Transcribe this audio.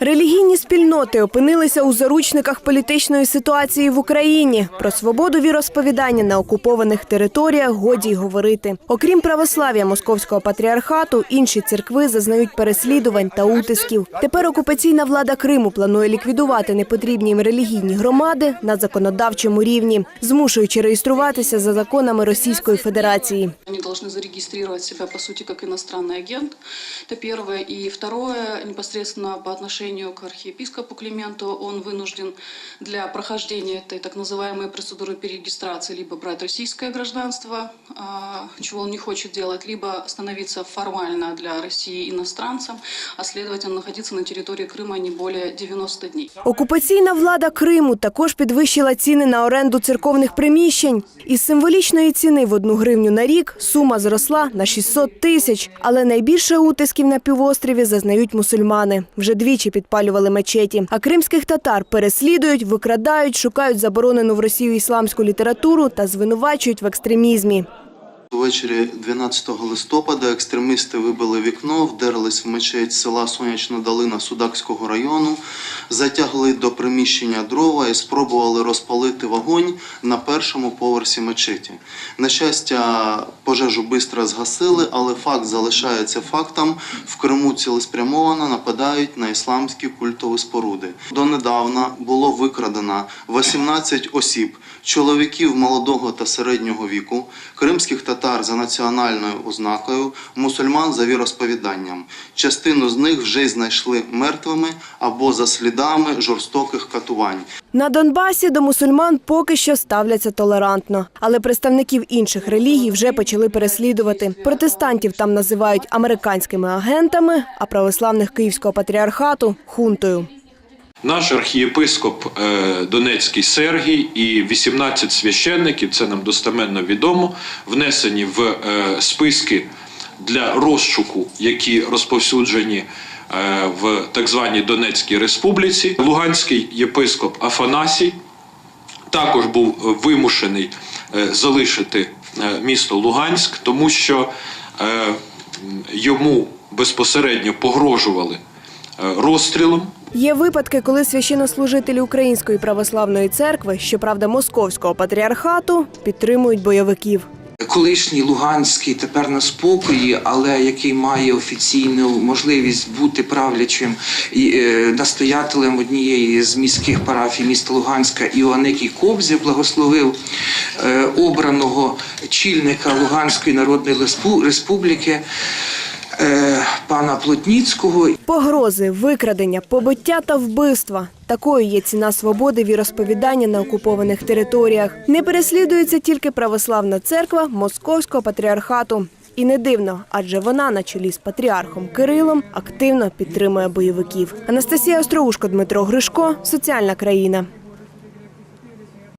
Релігійні спільноти опинилися у заручниках політичної ситуації в Україні. Про свободу віросповідання на окупованих територіях годі й говорити. Окрім православ'я московського патріархату, інші церкви зазнають переслідувань та утисків. Тепер окупаційна влада Криму планує ліквідувати непотрібні їм релігійні громади на законодавчому рівні, змушуючи реєструватися за законами Російської Федерації. Они должны зарегистрировать себя, по сути, как иностранный агент. Это первое. И второе, непосредственно по отношению к архиепископу Клименту, он вынужден для прохождения этой так называемой процедуры перерегистрации либо брать российское гражданство, а, чего он не хочет делать, либо становиться формально для России иностранцем, а следовательно находиться на территории Крыма не более 90 дней. Окупаційна влада Криму також підвищила ціни на оренду церковних приміщень. Із символічної ціни в одну гривню на рік сума зросла на 600 тисяч. Але найбільше утисків на півострові зазнають мусульмани. Вже двічі підпалювали мечеті. А кримських татар переслідують, викрадають, шукають заборонену в Росію ісламську літературу та звинувачують в екстремізмі. Увечері 12 листопада екстремісти вибили вікно, вдерлись в мечеть села Сонячна Долина Судакського району, затягли до приміщення дрова і спробували розпалити вогонь на першому поверсі мечеті. На щастя, пожежу швидко згасили, але факт залишається фактом. В Криму цілеспрямовано нападають на ісламські культові споруди. Донедавна було викрадено 18 осіб, чоловіків молодого та середнього віку, кримських татар за національною ознакою, мусульман за віросповіданням. Частину з них вже знайшли мертвими або за слідами жорстоких катувань. На Донбасі до мусульман поки що ставляться толерантно, але представників інших релігій вже почали переслідувати. Протестантів там називають американськими агентами, а православних Київського патріархату хунтою. Наш архієпископ е, Донецький Сергій і 18 священників, це нам достеменно відомо, внесені в е, списки для розшуку, які розповсюджені е, в так званій Донецькій Республіці. Луганський єпископ Афанасій також був вимушений залишити місто Луганськ, тому що йому безпосередньо погрожували розстрілом. Є випадки, коли священнослужителі Української православної церкви, щоправда, московського патріархату, підтримують бойовиків. колишній Луганський тепер на спокої, але який має офіційну можливість бути правлячим і е, настоятелем однієї з міських парафій міста Луганська Іоанникій Кобзів благословив е, обраного чільника Луганської народної Респу- республіки е, пана Плотніцького Погрози, викрадення, побиття та вбивства. Такою є ціна свободи віросповідання на окупованих територіях. Не переслідується тільки православна церква Московського патріархату. І не дивно, адже вона на чолі з патріархом Кирилом активно підтримує бойовиків. Анастасія Остроушко, Дмитро Гришко, соціальна країна.